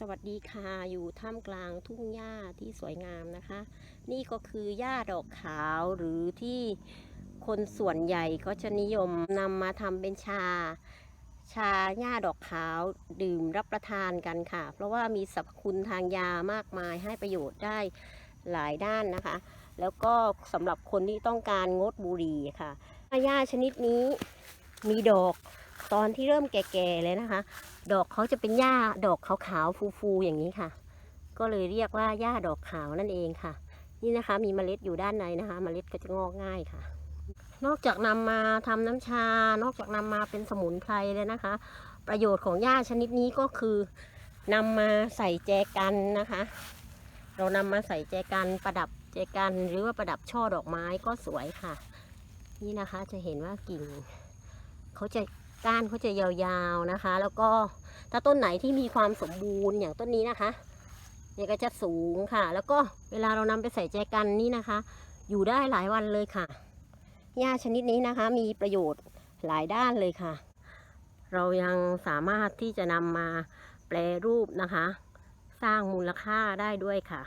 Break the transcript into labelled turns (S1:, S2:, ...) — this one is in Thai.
S1: สวัสดีค่ะอยู่ท่ามกลางทุ่งหญ้าที่สวยงามนะคะ นี่ก็คือหญ้าดอกขาวหรือที่คนส่วนใหญ่ก็จะนิยมนำมาทำเป็นชา ชาหญ้าดอกขาวดื่มรับประทานกันค่ะ เพราะว่ามีสรรพคุณทางยามากมายให้ประโยชน์ได้หลายด้านนะคะ แล้วก็สำหรับคนที่ต้องการงดบุหรี่ค่ะหญ้าชนิดนี้มีดอก ตอนที่เริ่มแก่ๆเลยนะคะ ดอกเขาจะเป็นหญ้าดอกขาวๆฟูๆอย่างนี้ค่ะ ก็เลยเรียกว่าหญ้าดอกขาวนั่นเองค่ะ นี่นะคะมีเมล็ดอยู่ด้านในนะคะ เมล็ดก็จะงอกง่ายค่ะ นอกจากนำมาทำน้ำชา นอกจากนำมาเป็นสมุนไพรเลยนะคะ ประโยชน์ของหญ้าชนิดนี้ก็คือนำมาใส่แจกันนะคะ เรานำมาใส่แจกันประดับแจกันหรือว่าประดับช่อดอกไม้ก็สวยค่ะ นี่นะคะจะเห็นว่ากิ่งเขาจะ ก้านเขาจะยาวๆนะคะ แล้วก็ถ้าต้นไหนที่มีความสมบูรณ์อย่างต้นนี้นะคะเนี่ยก็จะสูงค่ะ แล้วก็เวลาเรานำไปใส่แจกันนี่นะคะ อยู่ได้หลายวันเลยค่ะหญ้าชนิดนี้นะคะ มีประโยชน์หลายด้านเลยค่ะ เรายังสามารถที่จะนำมาแปรรูปนะคะ สร้างมูลค่าได้ด้วยค่ะ